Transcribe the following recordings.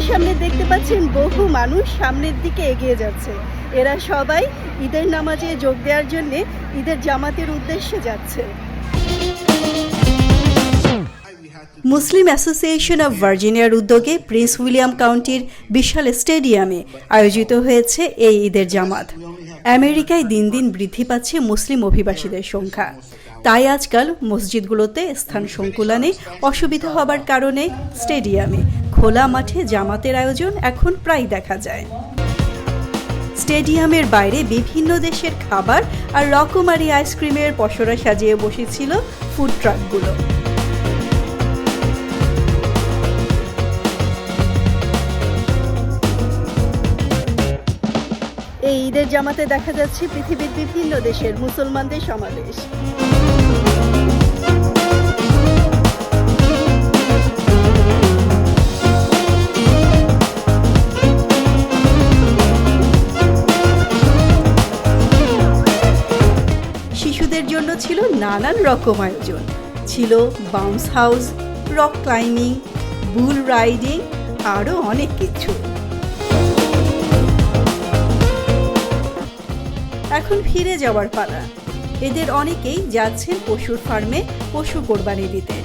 আমার সামনে দেখতে পাচ্ছেন বহু মানুষ সামনের দিকে এগিয়ে যাচ্ছে। এরা সবাই ঈদের নামাজে যোগ দেওয়ার জন্যে ঈদের জামাতের উদ্দেশ্যে যাচ্ছে। মুসলিম অ্যাসোসিয়েশন অব ভার্জিনিয়ার উদ্যোগে প্রিন্স উইলিয়াম কাউন্টির বিশাল স্টেডিয়ামে আয়োজিত হয়েছে এই ঈদের জামাত। আমেরিকায় দিন দিন বৃদ্ধি পাচ্ছে মুসলিম অভিবাসীদের সংখ্যা। তাই আজকাল মসজিদগুলোতে স্থান সংকুলানে অসুবিধা হবার কারণে স্টেডিয়ামে খোলা মাঠে জামাতের আয়োজন এখন প্রায় দেখা যায়। স্টেডিয়ামের বাইরে বিভিন্ন দেশের খাবার আর রকমারি আইসক্রিমের পসরা সাজিয়ে বসেছিল ফুড ট্রাকগুলো। এই ঈদের জামাতে দেখা যাচ্ছে পৃথিবীর বিভিন্ন দেশের মুসলমানদের সমাবেশ। শিশুদের জন্য ছিল নানান রকম আয়োজন। ছিল bounce house rock climbing bull riding আরও অনেক কিছু। এখন ফিরে যাওয়ার পালা। এদের অনেকেই যাচ্ছেন পশুর ফার্মে পশু কোরবানি দিতে।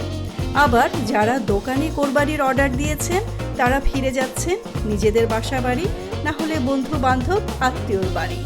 আবার যারা দোকানে কোরবানির অর্ডার দিয়েছেন, তারা ফিরে যাচ্ছেন নিজেদের বাসা বাড়ি না হলে বন্ধু বান্ধব আত্মীয়র বাড়ি।